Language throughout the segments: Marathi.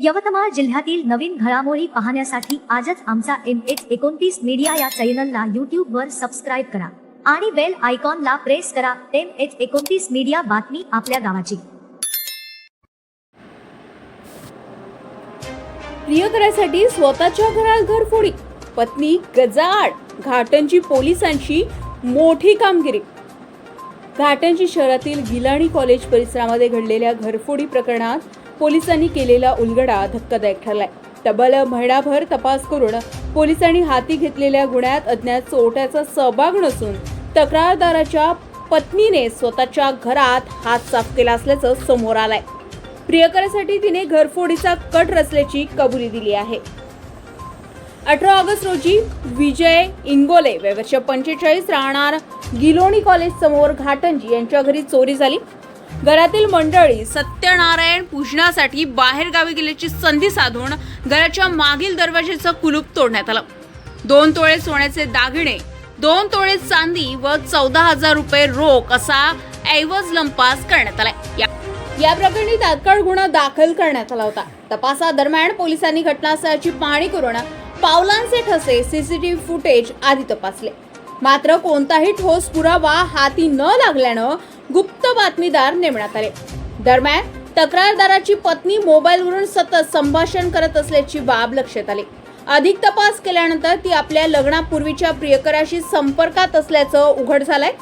यवतमाळ जिल्ह्यातील नवीन घडामोडी पाहण्यासाठी आजच आमचा एम एच एकोणतीस मीडिया या चॅनलला यूट्यूब वर सबस्क्राईब करा आणि बेल आयकॉनला प्रेस करा. एम एच एकोणतीस मीडिया बातमी आपल्या गावाची. प्रियकरासाठी स्वतःच्या घरात घरफोडी पत्नी गजाआड घाटंजी पोलिसांची मोठी कामगिरी. घाटंजी शहरातील गिलाणी कॉलेज परिसरामध्ये घडलेल्या घरफोडी प्रकरणात पोलिसांनी केलेला उलगडा धक्कादायक ठरलाय. तब्बल महिनाभर तपास करून पोलिसांनी हाती घेतलेल्या गुन्ह्यात अज्ञात चोरट्याचा सहभाग नसून तक्रारदाराच्या पत्नीने स्वतःच्या घरात हात साफ केला असल्याचं समोर आलंय. प्रियकरासाठी तिने घरफोडीचा कट रचल्याची कबुली दिली आहे. अठरा ऑगस्ट रोजी विजय इंगोले वय वर्ष पंचेचाळीस राहणार गिलोणी कॉलेज समोर घाटंजी यांच्या घरी चोरी झाली. घरातील मंडळी सत्यनारायण पूजनासाठी बाहेर गावी गेल्याची संधी साधून घराच्या मागील दरवाजेचं कुलूप तोडण्यात आलं. दोन तोळे सोन्याचे दागिने दोन तोळे चांदी व चौदा हजार रुपये रोख असा ऐवज लंपास करण्यात आलाय. या या प्रकरणी तात्काळ गुन्हा दाखल करण्यात आला होता. तपासादरम्यान पोलिसांनी घटनास्थळाची पाहणी करून पावलांचे ठसे सीसीटीव्ही फुटेज आधी तपासले. मात्र कोणताही ठोस पुरावा हाती न लागल्यानं गुप्त बातमीदार नेमण्यात आले. दरम्यान तक्रारदाराची पत्नी मोबाईलवरून सतत संभाषण करत असल्याची बाब लक्षात आली. अधिक तपास केल्यानंतर ती आपल्या लग्नापूर्वीच्या प्रियकराशी संपर्कात असल्याचं उघड झालंय.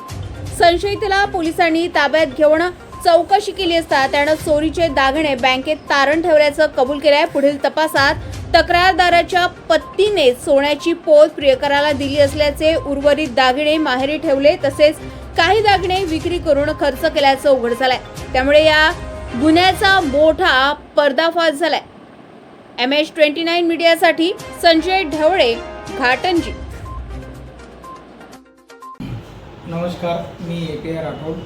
संशयितेला पोलिसांनी ताब्यात घेऊन चौकशी केली असता त्यानं चोरीचे दागिने बँकेत तारण ठेवल्याचं कबूल केलं आहे पुढील तपासात तक्रारदाराच्या पत्नीने सोन्याची पोत प्रियकराला दिली असल्याचे उर्वरित दागिने माहेरी ठेवले तसेच काही दागिने विक्री करून खर्च केल्याचं उघड झालंय. त्यामुळे या गुन्ह्याचा मोठा पर्दाफाश झालाय. एम एच ट्वेंटी नाईन मीडियासाठी संजय ढवळे घाटंजी. नमस्कार मी A P R Rathod.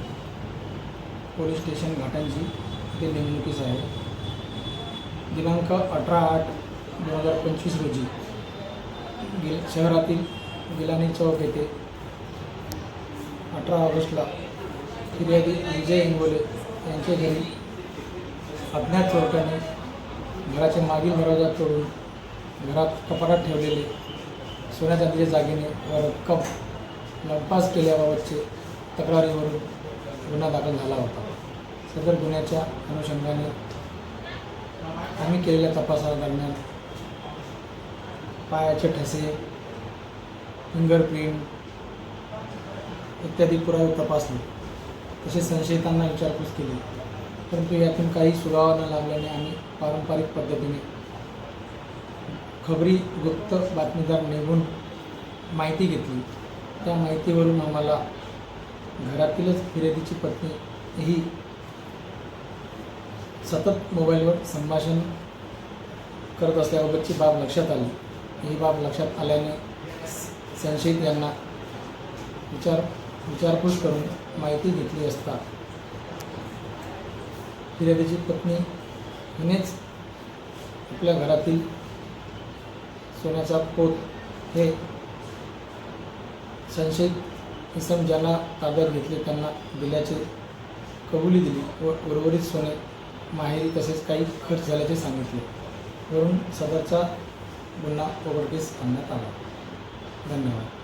Police station घाटांची इथे नेमणुकीस आहे. दिनांक अठरा आठ दोन हजार पंचवीस रोजी गिल शहरातील गिलानी चौक येथे अठरा ऑगस्टला फिर्यादी विजय इंगोले यांच्या घरी अज्ञात चोरट्याने घराच्या मागील दरवाजा तोडून घरात कपाटात ठेवलेले सोन्या चांदीच्या जागेने व रक्कम लंपास केल्याबाबतचे तक्रारीवरून गुन्हा दाखल झाला होता. सदर गुन्ह्याच्या अनुषंगाने आम्ही केलेल्या तपासादरम्यान पायाचे ठसे फिंगरप्रिंट इत्यादी पुरावे तपासले. तसेच संशयितांना विचारपूस केली. परंतु यातून काही सुगावा न लागल्याने आम्ही पारंपरिक पद्धतीने खबरी गुप्त बातमीदार निघून माहिती घेतली. त्या माहितीवरून आम्हाला घरातीलच फिर्यादीची पत्नी ही सतत मोबाईलवर संभाषण करत असल्याबाबतची बाब लक्षात आली. ही बाब लक्षात आल्याने संशयित यांना विचार विचारपूस करून माहिती घेतली असता. फिर्यादीची पत्नी हिनेच आपल्या घरातील सोन्याचा पोत हे संशयित इसम ज्यांना ताब्यात घेतले त्यांना दिल्याचे कबुली दिली व उर्वरित सोने माहेरी तसेच काही खर्च झाल्याचे सांगितले. वरून सदरचा गुन्हा उघडकीस आणण्यात आला. धन्यवाद.